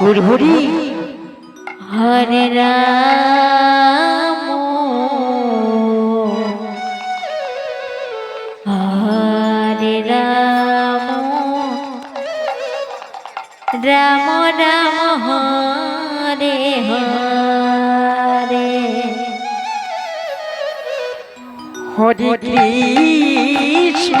হরি হরি হরে রাম। হরে রাম। রাম রাম হরে হরে। হরে কৃষ্ণ।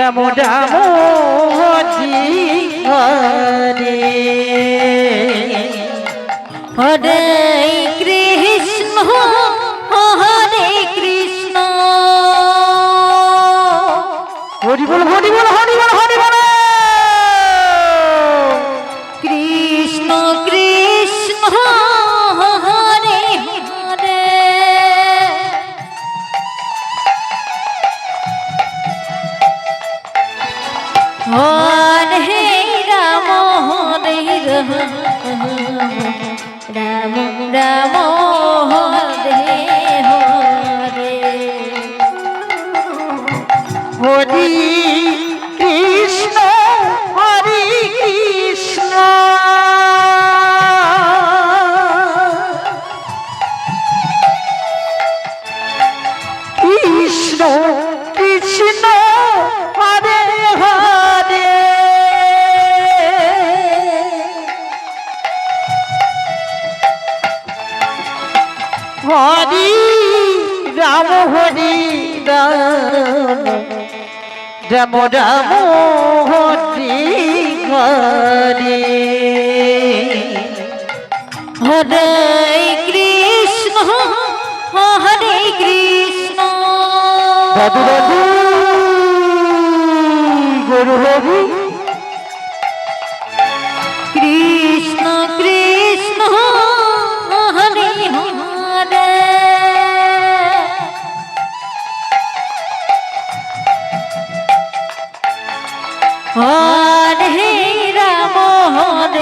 হরে হরি হরে রাম রাম হরি হরে। হরে কৃষ্ণ হরে কৃষ্ণ। দাদু দাদু গুরু হরি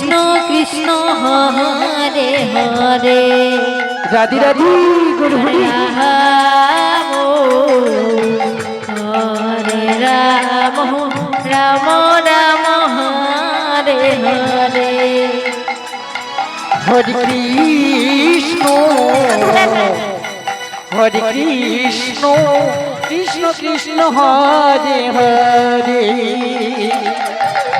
কৃষ্ণ কৃষ্ণ হরে হরে। রাধি রাধি গুরু হরি। রাম হরে রাম রাম রাম হরে হরে। হরে কৃষ্ণ। হরে কৃষ্ণ কৃষ্ণ কৃষ্ণ হরে হরে।